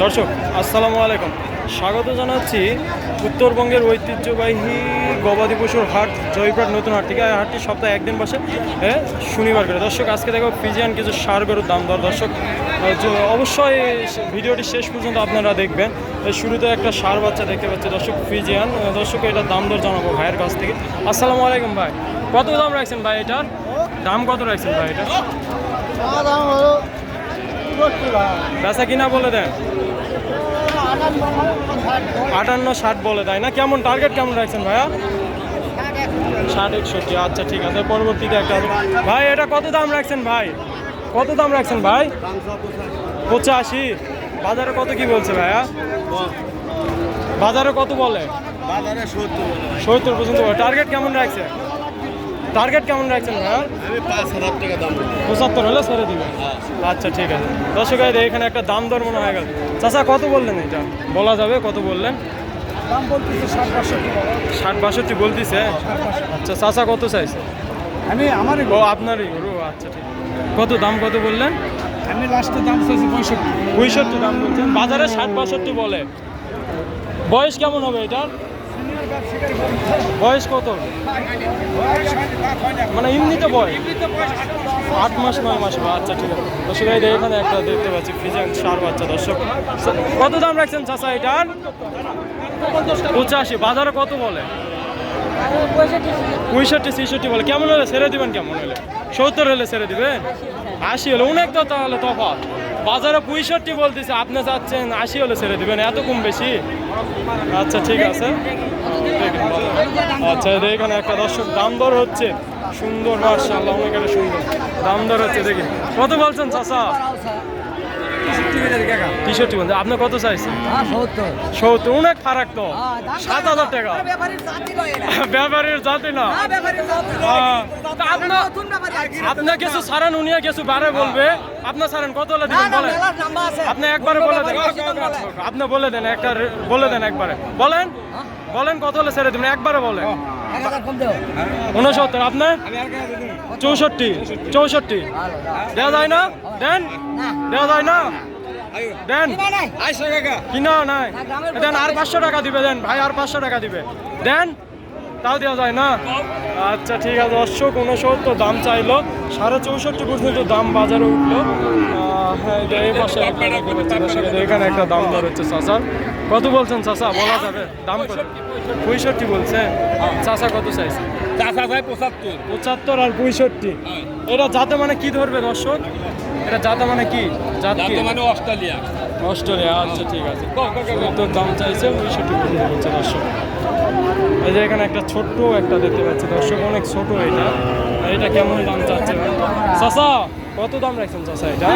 দর্শক আসসালামু আলাইকুম। স্বাগত জানাচ্ছি উত্তরবঙ্গের ঐতিহ্যবাহী গবাদি পশুর হাট জয়পুরহাট নতুন হাট থেকে। হাটটি সপ্তাহে একদিন বসে শনিবার করে। দর্শক আজকে দেখো ফিজিয়ান কিছু সার গরুর দাম দর। দর্শক অবশ্যই ভিডিওটি শেষ পর্যন্ত আপনারা দেখবেন। শুরুতে একটা সার বাচ্চা দেখতে পাচ্ছি দর্শক ফিজিয়ান। দর্শক এটার দাম দর জানাব ভাইয়ের কাছ থেকে। আসসালামু আলাইকুম ভাই। কত দাম রাখছেন ভাই এটার দাম কত রাখছেন ভাই এটা? বেচা কিনা বলে দেন। আটান্ন ষাট বলে তাই না? কেমন টার্গেট কেমন রাখছেন ভাইয়া? ষাট একষট্টি আচ্ছা ঠিক আছে পরবর্তীতে একটা ভাই এটা কত দাম রাখছেন ভাই? কত দাম রাখছেন ভাই? পঁচাশি। বাজারে কত কি বলছে ভাইয়া? বাজারে কত বলে? সত্তর পর্যন্ত টার্গেট কেমন রাখছে? টার্গেট কেমন রাখছেন ভাইয়া। পঁচাত্তর হলে ছেড়ে দিবে আচ্ছা ঠিক আছে। দর্শক ভাই, এখানে একটা দাম দর মনে হয়ে গেল। চাচা কত বললেন এটা? বলা যাবে কত বললেন? দাম বলতেছে ষাট বাষট্টি বাবা। ষাট বাষট্টি বলতিছে? আচ্ছা চাচা কত চাইছে? আমি আমারই ও আপনারই গরু? আচ্ছা ঠিক কত দাম কত বললেন? আমি লাস্টে দাম চাইছি পঁয়ষট্টি। পঁয়ষট্টি দাম বলছেন। বাজারে ষাট বাষট্টি বলে। বয়স কেমন হবে এটার? বয়স কত? মানে এমনিতে বয়স? আট মাস, নয় মাস। আচ্ছা ঠিক আছে। দর্শক, এই এখানে একটা দেখতে পাচ্ছি ফিজান সার বাচ্চা। দর্শক কত দাম রাখছেন চাচা এটার? পঁচাশি। বাজারে কত বলে? পঁয়ষট্টি, ছেষট্টি বলে। কেমন হলে ছেড়ে দিবেন কেমন হলে? সত্তর হলে ছেড়ে দিবেন? আশি হলে। অনেক তো তাহলে তফাৎ। বাজারে পঁয়ষট্টি বলতেছে, আপনি চাচ্ছেন আশি হলে ছেড়ে দিবেন, এত কম বেশি? আচ্ছা ঠিক আছে। আচ্ছা এখানে একটা দর্শক, দাম দর হচ্ছে। সুন্দর মার্শাল্লাহ অনেক সুন্দর। দাম দর হচ্ছে, দেখি। কত বলছেন, চাচা? তেষট্টি বলছে আপনি কত চাইছেন সত্তর। অনেক ফারাক তো। সাত হাজার টাকা। ব্যাপারীর জাতি না। হ্যাঁ। আপনার আপনার কিছু সারান উনিয়া কিছু বারে বলবে। আপনার সারান কত হলে দিবেন? বলেন। আপনি একবারে বলে দেন। আপনি বলে দেন একটা বলে দেন একবারে। বলেন। বলেন কত হলে ছেড়ে দিবেন? একবারে বলেন। উনসত্তর আপনার চৌষট্টি চৌষট্টি। দেওয়া যায় না? দেন? দেওয়া যায় না? দেন? কিনা নাই? দেন আর পাঁচশো টাকা দিবে দেন। ভাই আর পাঁচশো টাকা দিবে। দেন? তাও দেওয়া যায় না। আচ্ছা ঠিক আছে দর্শক উনসত্তর দাম চাইলো। সাড়ে চৌষট্টি পর্যন্ত দাম বাজারে উঠল। হ্যাঁ, এই পাশে এখানে একটা দাম দর হচ্ছে কত বলছেন চাচা? বলা যাবে? দাম কত? পঁয়ষট্টি বলছে। চাচা কত চাইছে? চাষা পঁচাত্তর। পঁচাত্তর আর পঁয়ষট্টি। এটা যাতে মানে কি ধরবে দর্শক? এটা যাতে মানে কি? মানে অস্ট্রেলিয়া। অস্ট্রেলিয়া আচ্ছা ঠিক আছে। দাম চাইছে পঁয়ষট্টি পর্যন্ত হচ্ছে দর্শক। এই যে এখানে একটা ছোট্ট একটা দেখতে পাচ্ছি দর্শক অনেক ছোট এটা। এটা কেমন দাম চাচ্ছে? চাচা কত দাম রাখছেন চাচা এটা?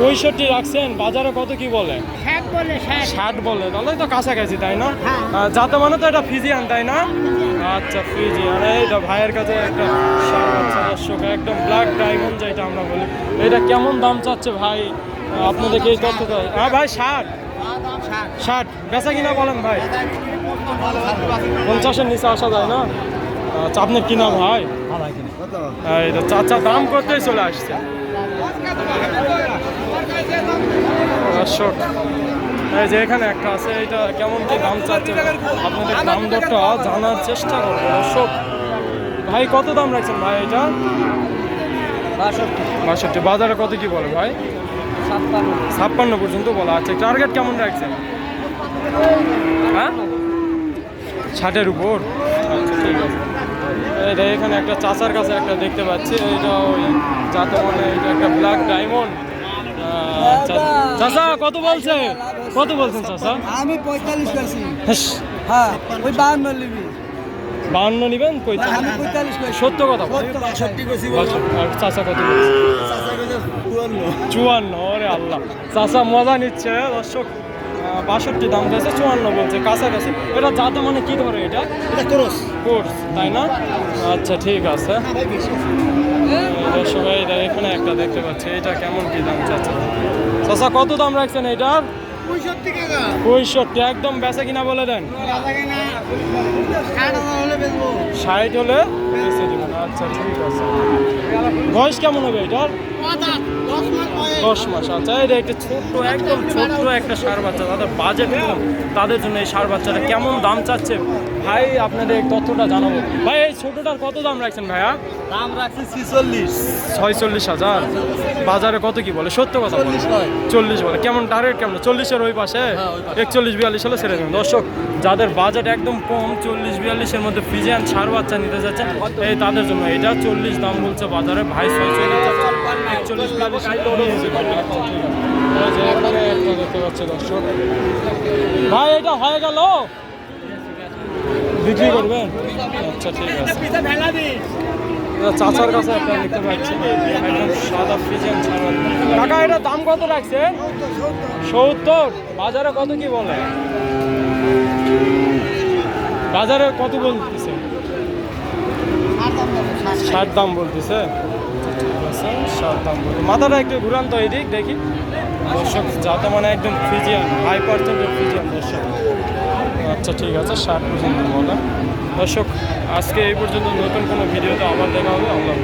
পঁয়ষট্টি রাখছেন? বাজারে কত কি বলে? ষাট বলে তাহলে তো কাছাকাছি তাই না? আহ, যাতে মানে তো এটা ফিজিয়ান তাই না? আচ্ছা ফিজিয়ান। এইটা ভাইয়ের কাছে একটা দর্শক একদম ব্ল্যাক ডায়মন্ড যেটা আমরা বলি। এটা কেমন দাম চাচ্ছে ভাই? আপনাদেরকে এই তথ্য হ্যাঁ ভাই ষাট। ষাট। বেচা কিনা বলেন ভাই। পঞ্চাশের নিচে আসা যায় না? আচ্ছা আপনার কিনা ভাই তো চাচা দাম করতেই চলে আসছে? এই যে এখানে একটা আছে এটা কেমন কি দাম চাচ্ছে? আপনাদের দাম দরটা জানার চেষ্টা করব দর্শক। ভাই কত দাম রাখছেন ভাই এটা? বাষট্টি। বাজারে কত কি বলে ভাই? ছাপ্পান্ন পর্যন্ত বলা আছে। টার্গেট কেমন রাখছেন হ্যাঁ ষাটের উপর? ঠিক আছে এই এখানে একটা চাচার কাছে একটা দেখতে পাচ্ছি। এটা ওই যাতে মানে এটা একটা ব্ল্যাক ডায়মন্ড চাচা কত বলছে? কত বলছেন চাচা আমি পঁয়তাল্লিশ হাস, হ্যাঁ ওই বাহান্ন নিবি। বাহান্ন নিবেন? পঁয়তাল্লিশ সত্য কথা চাচা কত বলছে? চুয়ান্ন। ওরে আল্লাহ। চাচা মজা নিচ্ছে দর্শক। আহ, বাষট্টি দাম চাইছে চুয়ান্ন বলছে কাছাকাছি। এটা যাতে মানে কি ধরে এটা? কোর্স। তাই না? আচ্ছা ঠিক আছে। দর্শক এই এখানে একটা দেখতে পাচ্ছি এটা কেমন কি দাম চাচ্ছে? চাচা কত দাম রাখছেন এটার? পঁয়ষট্টি একদম বেচা কিনা বলে দেন? ষাট হলে আচ্ছা ঠিক আছে। বয়স কেমন হবে এটার? দশ মাস আচ্ছা এটা একটা ছোট্ট একদম ছোট্ট একটা সার বাচ্চা তাদের বাজেট কম তাদের জন্য এই সার বাচ্চাটা কেমন দাম চাচ্ছে? ভাই আপনাদের এই তথ্যটা জানাব। ভাই এই ছোটটার কত দাম রাখছেন ভাইয়া? দাম রাখছি ছিচল্লিশ। ছয়চল্লিশ হাজার। বাজারে কত কি বলে? সত্য কথা বলে। চল্লিশ বলে। কেমন টার্গেট কেমন? চল্লিশের ওই পাশে? একচল্লিশ বিয়াল্লিশ হলে ছেড়ে দেবেন। দর্শক যাদের বাজেট একদম কম চল্লিশ বিয়াল্লিশের মধ্যে ফিজিয়ান সার বাচ্চা নিতে যাচ্ছেন এই তাদের জন্য এটা চল্লিশ দাম বলছে বাজারে। ভাই ছয়চল্লিশ দেখতে ভাই, এটা হয়ে গেল? বিক্রি করবেন আচ্ছা ঠিক আছে। চাচার কাছে একটা দেখতে পাচ্ছি। একদম সাদা ফ্রিজেন কাকা, এটা দাম কত রাখছেন সত্তর। বাজারে কত কি বলে? বাজারে কত বলতেছে? ষাট দাম বলতেছে? ষাট দাম মাথাটা একটু ঘুরান্ত তো এদিক, দেখি। দর্শক, যাতে মানে একদম ফিজিয়ান হাই পার্সেন্টের ফিজিয়ান দর্শক। আচ্ছা ঠিক আছে, ষাট পর্যন্ত মনে দর্শক, আজকে এই পর্যন্ত নতুন কোনো ভিডিওতে আবার দেখা হবে, আল্লাহ।